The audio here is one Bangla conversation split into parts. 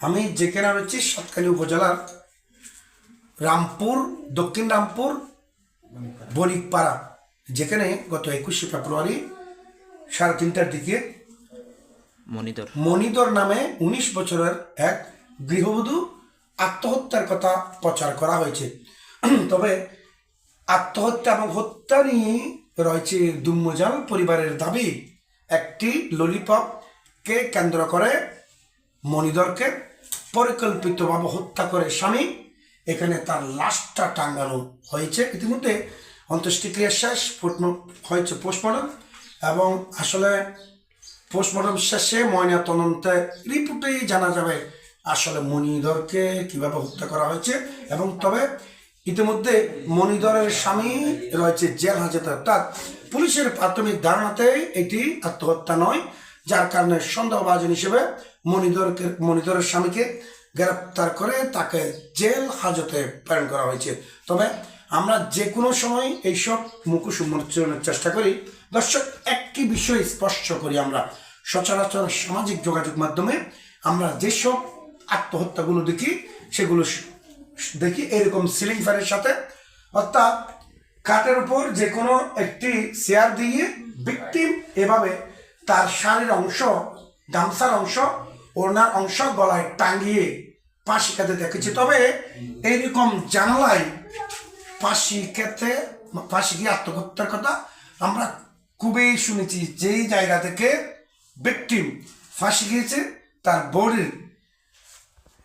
আমি যেখানে রয়েছি সাতকালী উপজেলার রামপুর দক্ষিণ রামপুর বণিকপাড়া যেখানে গত একুশে ফেব্রুয়ারি সাড়ে তিনটার দিকে মনিদর মণিদর নামে উনিশ বছরের এক গৃহবধূ আত্মহত্যার কথা প্রচার করা হয়েছে। তবে আত্মহত্যা এবং হত্যা নিয়ে রয়েছে দুম্মজাল পরিবারের দাবি। একটি ললিপপকে কেন্দ্র করে মণিদরকে পরিকল্পিতভাবে হত্যা করে স্বামী। এখানে তার লাশটা টাঙ্গানো হয়েছে। ইতিমধ্যে অন্ত্যেষ্টিক্রিয়া শেষ হয়েছে পোস্টমর্টম এবং আসলে পোস্টমর্টম শেষে ময়না তদন্তে রিপোর্টেই জানা যাবে আসলে মণিধরকে কীভাবে হত্যা করা হয়েছে এবং তবে ইতিমধ্যে মণিধরের স্বামী রয়েছে জেল হাজতে, অর্থাৎ পুলিশের প্রাথমিক ধারণাতে এটি আত্মহত্যা নয়, যার কারণে সন্দেহভাজন হিসেবে মণিধরকে মণিধরের স্বামীকে গ্রেপ্তার করে তাকে জেল হাজতে প্রেরণ করা হয়েছে। তবে আমরা যে কোনো সময় এইসব মুখোশ উন্মোচনের চেষ্টা করি। দর্শক, একটি বিষয় স্পষ্ট করি আমরা। সচরাচর সামাজিক যোগাযোগ মাধ্যমে আমরা যেসব আত্মহত্যাগুলো দেখি, সেগুলো দেখি এরকম সিলিং ফ্যানের সাথে। অর্থাৎ কাঠের উপর যে কোনো একটি চেয়ার দিয়ে ভিকটিম এভাবে তার শাড়ির অংশ, গামছার অংশ ওড়নার অংশ গলায় টাঙ্গিয়ে পাশি খেতে দেখেছি। তবে এইরকম জানালায় ফাঁসি খেতে ফাঁসি গিয়ে আত্মহত্যার কথা আমরা খুবই শুনেছি। যেই জায়গা থেকে ভিকটিম ফাঁসি গিয়েছে তার বডির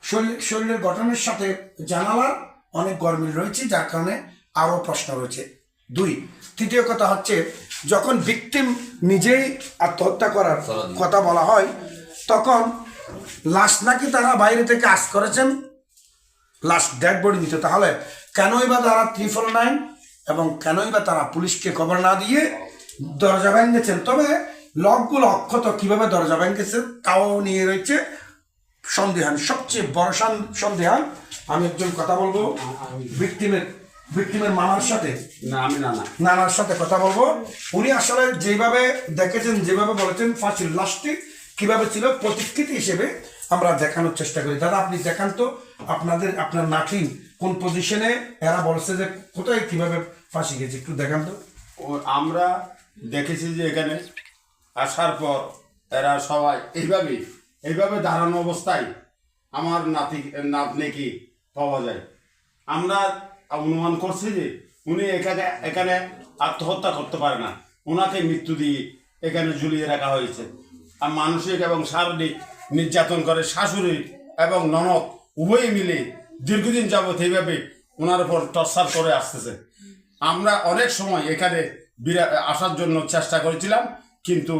শরীর শরীরের গঠনের সাথে জানালার অনেক গরমিল রয়েছে যার কারণে আরও প্রশ্ন রয়েছে। দুই তৃতীয় কথা হচ্ছে যখন ভিকটিম নিজেই আত্মহত্যা করার কথা বলা হয় তখন লাশ নাকি তারা বাইরে থেকে আস করেছেন? লাস্ট ডেড বডি দিতে তাহলে কেনই বা তারা ত্রিফল নাইন এবং কেনই বা তারা পুলিশকে খবর না দিয়ে দরজা ভেঙেছেন? তবে লকগুলো অক্ষত কীভাবে দরজা ভেঙেছে তাও নিয়ে রয়েছে সন্দেহান। সবচেয়ে বড় সন- সন্দেহান আমি একজন কথা বলব। ভিক্টিমের ভিক্টিমের মামার সাথে। না আমি না না নানার সাথে কথা বলব। উনি আসলে যেভাবে দেখেছেন যেভাবে বলেছেন ফাঁসির লাশটি কীভাবে ছিল? প্রতিকৃতি হিসেবে আমরা দেখানোর চেষ্টা করি। দাদা, আপনি দেখান তো আপনাদের, আপনার নাতিন কোন পজিশনে এরা বলছে যে কোথায় কীভাবে ফাঁসি গেছে, একটু দেখান তো। আমরা দেখেছি যে এখানে আসার পর এরা সবাই এইভাবে এইভাবে দাঁড়ানো অবস্থায় আমার নাতি, নাতনিকে পাওয়া যায়। আমরা অনুমান করছি যে উনি এখানে এখানে আত্মহত্যা করতে পারে না। ওনাকে মৃত্যু দিয়ে এখানে ঝুলিয়ে রাখা হয়েছে। আর মানসিক এবং শারীরিক নির্যাতন করে শাশুড়ি এবং ননদ উভয়ই মিলে দীর্ঘদিন যাবৎ এইভাবে ওনার উপর টর্চার করে আসতেছে। আমরা অনেক সময় এখানে আসার জন্য চেষ্টা করেছিলাম, কিন্তু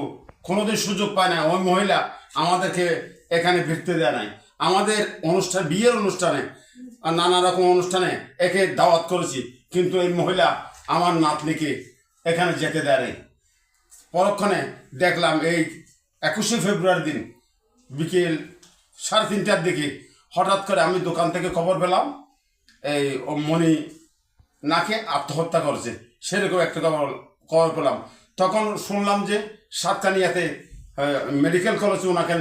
কোনোদিন সুযোগ পায় না। ওই মহিলা আমাদেরকে এখানে ভিড়তে দেয় নাই। আমাদের অনুষ্ঠান বিয়ের অনুষ্ঠানে নানা রকম অনুষ্ঠানে একে দাওয়াত করেছি, কিন্তু এই মহিলা আমার নাতনিকে এখানে যেতে দেয় নাই। পরক্ষণে দেখলাম এই একুশে ফেব্রুয়ারি দিন বিকেল সাড়ে তিনটার দিকে হঠাৎ করে আমি দোকান থেকে খবর পেলাম, এই মণি নাকে আত্মহত্যা করেছে। সেরকম একটা খবর খবর পেলাম। তখন শুনলাম যে সাতকানিয়াতে মেডিকেল কলেজে ওনাকে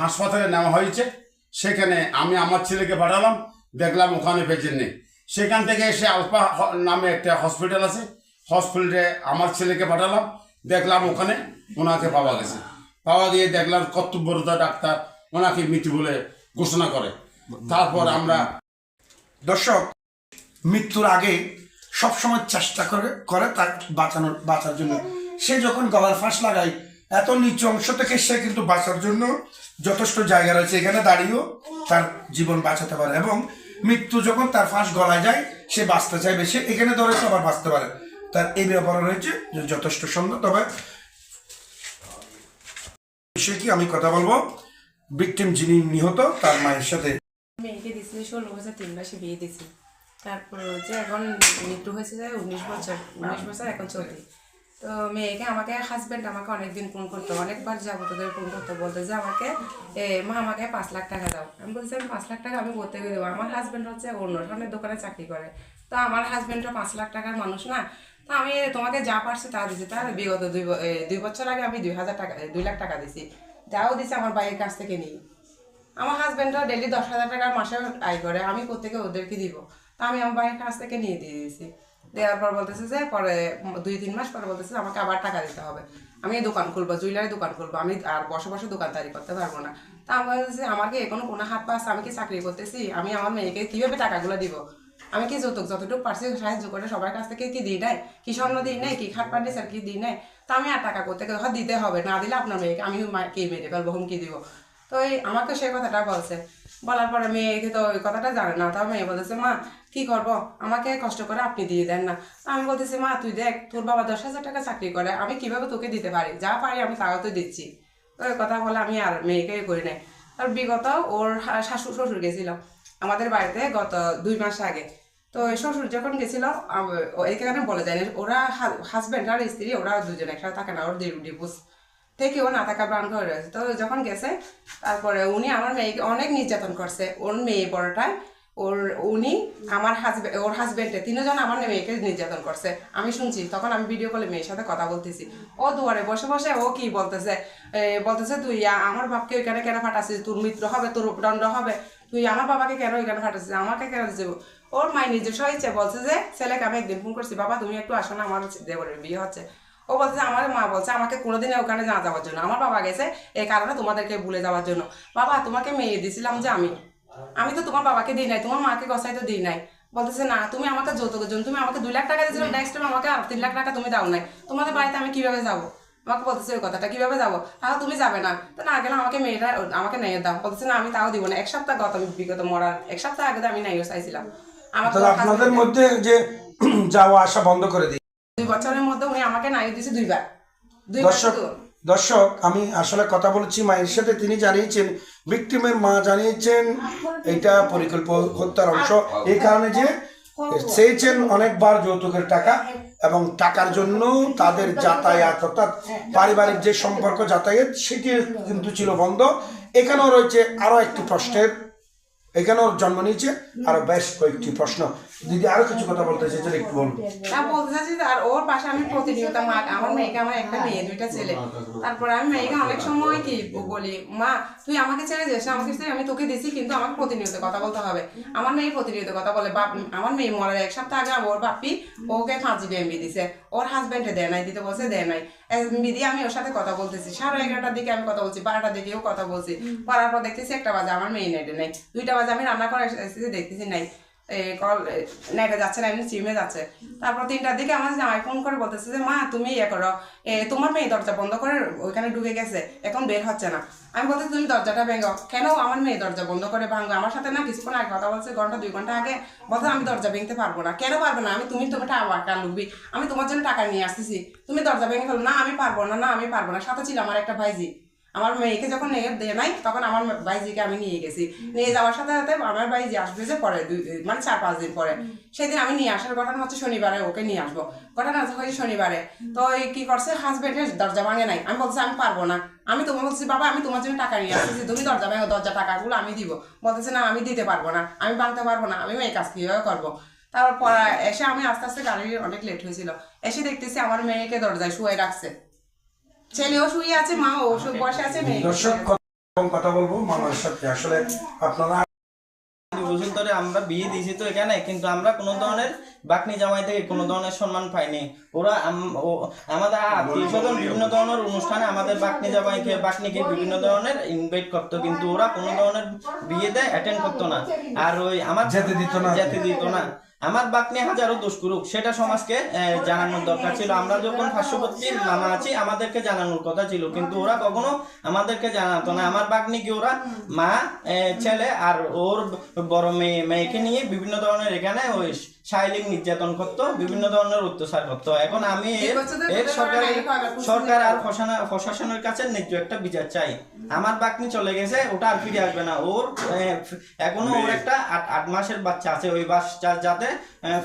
হাসপাতালে নেওয়া হয়েছে। সেখানে আমি আমার ছেলেকে পাঠালাম, দেখলাম ওখানে পেশেন্ট নেই। সেখান থেকে এসে আলফা নামে একটা হসপিটাল আছে। হসপিটালে আমার ছেলেকে পাঠালাম, দেখলাম ওখানে ওনাকে পাওয়া গেছে। পাওয়া গিয়ে দেখলাম কর্তব্যরত ডাক্তার ওনাকে মৃত্যু বলে ঘোষণা করে। তারপর আমরা দর্শক, মৃত্যুর আগে সবসময় চেষ্টা করে করে তার বাঁচানোর, বাঁচার জন্য। সে যখন গলার ফাঁস লাগায়, এত নিচু অংশ থেকে সে কিন্তু বাঁচার জন্য যথেষ্ট জায়গা রয়েছে এখানে দাঁড়িয়েও তার জীবন বাঁচাতে পারে এবং মৃত্যু যখন তার ফাঁস গলায় যায়, সে বাঁচতে চাইবে। সে এখানে ধরে তো আবার বাঁচতে পারে। তার এই ব্যাপারে রয়েছে যথেষ্ট সুন্দর। তবে বিষয়ে কি আমি কথা বলব? ভিকটিম যিনি নিহত, তার মায়ের সাথে। মেয়েকে দিয়েছিল ষোলো বছর, তিন মাসে বিয়ে তারপর হচ্ছে এখন মৃত্যু হয়েছে যে উনিশ বছর উনিশ বছর এখন তো মেয়েকে আমাকে হাজব্যান্ড আমাকে অনেকদিন ফোন করতো, অনেকবার যাব তোদের ফোন করতো, বলতো যে আমাকে মা, আমাকে পাঁচ লাখ টাকা দাও। আমি বলছি, আমি পাঁচ লাখ টাকা আমি করতে দেবো আমার হাজব্যান্ড হচ্ছে অন্য ধরনের দোকানে চাকরি করে। তো আমার হাজব্যান্ডও পাঁচ লাখ টাকার মানুষ না আমি তোমাকে যা পারছি তা দিছি। তার বিগত দুই দুই বছর আগে আমি দুই হাজার টাকা দুই লাখ টাকা দিছি। যাও দিছি আমার বাইরের কাছ থেকে নিই। আমার হাজব্যান্ডরা ডেলি দশ হাজার টাকা মাসে আয় করে, আমি কোথেকে ওদেরকে দিব? তা আমি আমার ভাইয়ের কাছ থেকে নিয়ে দিয়ে দিয়েছি দেওয়ার পর বলতেছে যে, পরে দুই, তিন মাস পরে বলতেছে আমাকে আবার টাকা দিতে হবে। আমি দোকান খুলবো, জুয়েলারি দোকান খুলবো, আমি আর বসে বসে দোকানদারি করতে পারব না। তা আমার কি এখনও কোনো হাত পা আমি কি চাকরি করতেছি? আমি আমার মেয়েকে কীভাবে টাকাগুলো দিব? আমি কি যৌতুক? যতটুকু পারছি সাহায্য করে সবার কাছ থেকে কি দিই নাই? কি স্বর্ণ দিই নাই? কি খাট স্যার কি দিই নাই? তো আমি আর টাকা করতে গেলে হয়, দিতে হবে। না দিলে আপনার মেয়েকে, আমি কে মেরে ফেলব হুমকি দিব। তো এই আমাকে সেই কথাটা বলছে। বলার পরে মেয়েকে তো ওই কথাটা জানে না। তাও মেয়ে বলতেছে, মা, কি করব? আমাকে কষ্ট করে আপনি দিয়ে দেন না। আমি বলতেছি, মা, তুই দেখ, তোর বাবা দশ হাজার টাকা চাকরি করে। আমি কীভাবে তোকে দিতে পারি? যা পারি আমি তাও তো দিচ্ছি। ওই কথা বলে আমি আর মেয়েকে করি নাই। আর বিগত ওর শাশুড় শ্বশুর গেছিল। আমাদের বাড়িতে গত দুই মাস আগে। তো শ্বশুর যখন গেছিল এখানে বলে যায় ওরা হাজব্যান্ড আর স্ত্রী, ওরা দুজন একসাথে থাকে না, ওর ডিভোর্স থেকেও না থাকা প্রাণ করে রয়েছে। তো যখন গেছে, তারপরে উনি আমার মেয়েকে অনেক নির্যাতন করছে। ওর মেয়ে বড়টায় ওর, উনি আমার হাজব্যান্ড ওর হাজব্যান্ডে তিনজন আমার মেয়েকে নির্যাতন করছে। আমি শুনছি, তখন আমি ভিডিও কলে মেয়ের সাথে কথা বলতেছি। ও দুয়ারে বসে বসে ও কি বলতেছে? বলতেছে, তুই আমার বাপকে ওইখানে কেন ফাটাছিস তোর মিত্র হবে, তোর দণ্ড হবে। তুই আমার বাবাকে কেন এখানে ফাটাছিস আমাকে কেন দিছিস ওর মাই নিজস্ব ইচ্ছে বলছে যে ছেলেকে আমি একদিন ফোন করছি বাবা তুমি একটু আসো না আমার দেবরের বিয়ে হচ্ছে। ও বলছে যে আমার মা বলছে আমাকে কোনোদিন ওখানে না যাওয়ার জন্য। আমার বাবা গেছে এই কারণে তোমাদেরকে ভুলে যাওয়ার জন্য। বাবা তোমাকে মেয়ে দিছিলাম যে আমি। আমি তো তোমার বাবাকে দিই নাই তোমার মাকে গসাই তো দিই নাই। বলতেছে না তুমি আমাকে যৌতুকের জন্য তুমি আমাকে দুই লাখ টাকা দিয়েছিল নেক্সট টাইম আমাকে আর তিন লাখ টাকা তুমি দাও নাই। তোমাদের বাড়িতে আমি কীভাবে যাব? আমাকে বলতেছে ওই কথাটা কীভাবে যাব? তাহলে তুমি যাবে না। তো না গেলে আমাকে মেয়েটা আমাকে নেয়ে দাও। বলতেছে না আমি তাও দিব না। এক সপ্তাহ গত বিগত মরার এক সপ্তাহ আগে আমি নাইও চাইছিলাম। আপনাদের মধ্যে যে যাওয়া আসা বন্ধ করে দিই। দুই বছরের মধ্যে উনি আমাকে নাইও দিয়েছে দুইবার। দুইবার দর্শক দর্শক আমি আসলে কথা বলেছি মায়ের সাথে। তিনি জানিয়েছেন ভিক্টিমের মা জানিয়েছেন এটা পরিকল্প হত্যার অংশ। এই কারণে যে চেয়েছেন অনেকবার যৌতুকের টাকা। এবং টাকার জন্য তাদের যাতায়াত, অর্থাৎ পারিবারিক যে সম্পর্ক যাতায়াত, সেটি কিন্তু ছিল বন্ধ। এখানেও রয়েছে আরও একটি প্রশ্নের এখানেও জন্ম নিয়েছে। আরও বেশ কয়েকটি প্রশ্ন। দিদি আরও কিছু কথা বলতে চাইছেন একটু বলুন। তা বলতে চাচ্ছি আর ওর পাশে আমি প্রতিনিয়ত মা আমার মেয়েকে আমার একটা মেয়ে দুইটা ছেলে। তারপরে আমি মেয়েকে অনেক সময় কি বলি মা তুই আমাকে ছেড়ে যাস আমাকে ছেড়ে আমি তোকে দিছি কিন্তু আমাকে প্রতিনিয়ত কথা বলতে হবে। আমার মেয়ে প্রতিনিয়ত কথা বলে বাপ আমার মেয়ে মরার এক সপ্তাহ আগে ওর বাপি ওকে পাঁচ জিবি এমবি দিছে। ওর হাজবেন্ডে দেয় নাই দিতে বলছে দেয় নাই। এমবি দিয়ে আমি ওর সাথে কথা বলতেছি। সাড়ে এগারোটার দিকে আমি কথা বলছি বারোটার দিকেও কথা বলছি। পড়ার পর দেখতেছি একটা বাজে আমার মেয়ে নেটে নেই। দুইটা বাজে আমি রান্না করে এসেছি দেখতেছি নাই। কল নেটে যাচ্ছে না, এমনি সিমে যাচ্ছে। তারপর তিনটার দিকে আমার জামাই ফোন করে বলতেছে যে, মা, তুমি ইয়ে করো। তোমার মেয়ে দরজা বন্ধ করে ওইখানে ঢুকে গেছে, এখন বের হচ্ছে না। আমি বলতে তুমি দরজাটা ভেঙো। কেন আমার মেয়ে দরজা বন্ধ করে ভাঙবো? আমার সাথে না কিছুক্ষণ আগে কথা বলছে, ঘণ্টা, দুই ঘণ্টা আগে। বলতে আমি দরজা ভেঙতে পারব না। কেন পারব না? আমি তুমি তুমি টাকা লুকবি আমি তোমার জন্য টাকা নিয়ে আসতেছি। তুমি দরজা ভেঙে ফেলো। না, আমি পারব না না, আমি পারব না। সাথে ছিল আমার একটা ভাইজি। আমার মেয়েকে যখন নিয়ে দেয় নাই তখন আমার ভাইজিকে আমি নিয়ে গেছি। নিয়ে যাওয়ার সাথে সাথে আমার ভাইজি আসবে যে পরে দুই মানে চার পাঁচ দিন পরে। সেদিন আমি নিয়ে আসার ঘটনা হচ্ছে শনিবারে ওকে নিয়ে আসব। ঘটনা হচ্ছে শনিবারে। তো এই কি করছে হাজবেন্ডের দরজা ভাঙে নাই। আমি বলছি আমি পারব না। আমি তোমার বলছি বাবা আমি তোমার জন্য টাকা নিয়ে আসতেছি। তুমি দরজা ভাঙো দরজা টাকাগুলো আমি দিব। বলতেছে না আমি দিতে পারব না। আমি ভাঙতে পারব না। আমি এই কাজ কীভাবে করব? তারপর পরে এসে আমি আস্তে আস্তে গাড়ি অনেক লেট হয়েছিল। এসে দেখতেছি আমার মেয়েকে দরজায় শুয়ে রাখছে। ছেলেও শুয়ে আছে মা ও বসে আছে মেয়ে। দর্শক কথা- বলব মামার সাথে আসলে আপনারা বছর ধরে আমরা বিয়ে দিয়েছি তো এখানে কিন্তু আমরা কোনো ধরনের বাকনি জামাই থেকে কোনো ধরনের সম্মান পাইনি। ওরা আমাদের আত্মীয় স্বজন বিভিন্ন ধরনের অনুষ্ঠানে আমাদের বাকনি জামাইকে বাকনিকে বিভিন্ন ধরনের ইনভাইট করতো কিন্তু ওরা কোনো ধরনের বিয়েতে অ্যাটেন্ড করতো না। আর ওই আমার যেতে দিত না। যেতে দিত না। আমার বাক নিয়ে হাজারো দোষ করুক, সেটা সমাজকে জানানোর দরকার ছিল। আমরা যখন পার্শ্ববর্তী মামা আছি, আমাদেরকে জানানোর কথা ছিল। কিন্তু ওরা কখনো আমাদেরকে জানাতো না। আমার বাগনিকে ওরা? মা ছেলে আর ওর বড় মেয়ে, মেয়েকে নিয়ে বিভিন্ন ধরনের এখানে ওই শারীরিক নির্যাতন করতো বিভিন্ন ধরনের অত্যাচার করতো। এখন আমি এর সরকার সরকার আর প্রশাসনের কাছে ন্যায্য একটা বিচার চাই। আমার বাকনি চলে গেছে ওটা আর ফিরে আসবে না। ওর এখনও ওর একটা আট আট মাসের বাচ্চা আছে ওই বাচ্চা যাতে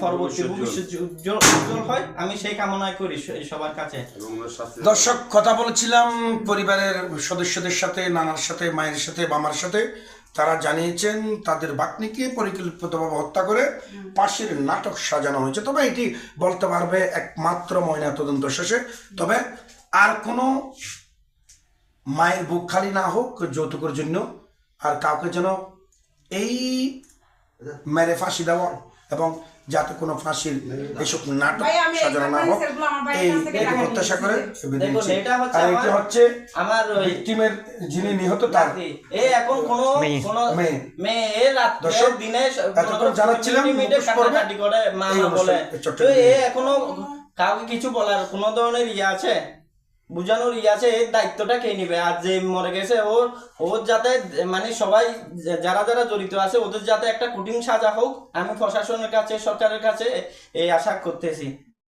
পরবর্তী ভবিষ্যৎ উজ্জ্বল উজ্জ্বল হয় আমি সেই কামনাই করি সবার কাছে। দর্শক কথা বলেছিলাম পরিবারের সদস্যদের সাথে নানার সাথে মায়ের সাথে বামার সাথে। তারা জানিয়েছেন তাদের বাকনিকে পরিকল্পিতভাবে হত্যা করে পাশের নাটক সাজানো হয়েছে। তবে এটি বলতে পারবে একমাত্র ময়না তদন্ত শেষে। তবে আর কোনো মায়ের বুক খালি না হোক যৌতুকের জন্য আর কাউকে যেন এই মেরে ফাঁসি দেওয়া এবং যাতে কোনো ফাঁসির এসব নাটক সাজানো না হোক এই এটি প্রত্যাশা করে। এটা হচ্ছে আর এটি হচ্ছে আমার ভিকটিমের যিনি নিহত তার এ এখন কোনো কোনো মেয়ে। মেয়ে এ দর্শক, দিনে এতক্ষণ জানাচ্ছিলাম করে মা বলে। তো এ এখনও কাউকে কিছু বলার কোনো ধরনের ইয়ে আছে? বুঝানোর আছে, এর দায়িত্বটা কে নিবে? আর যে মরে গেছে, ওর ওর যাতে মানে সবাই যারা যারা জড়িত আছে, ওদের যাতে একটা কঠিন সাজা হোক, আমি প্রশাসনের কাছে, সরকারের কাছে এই আশা করতেছি।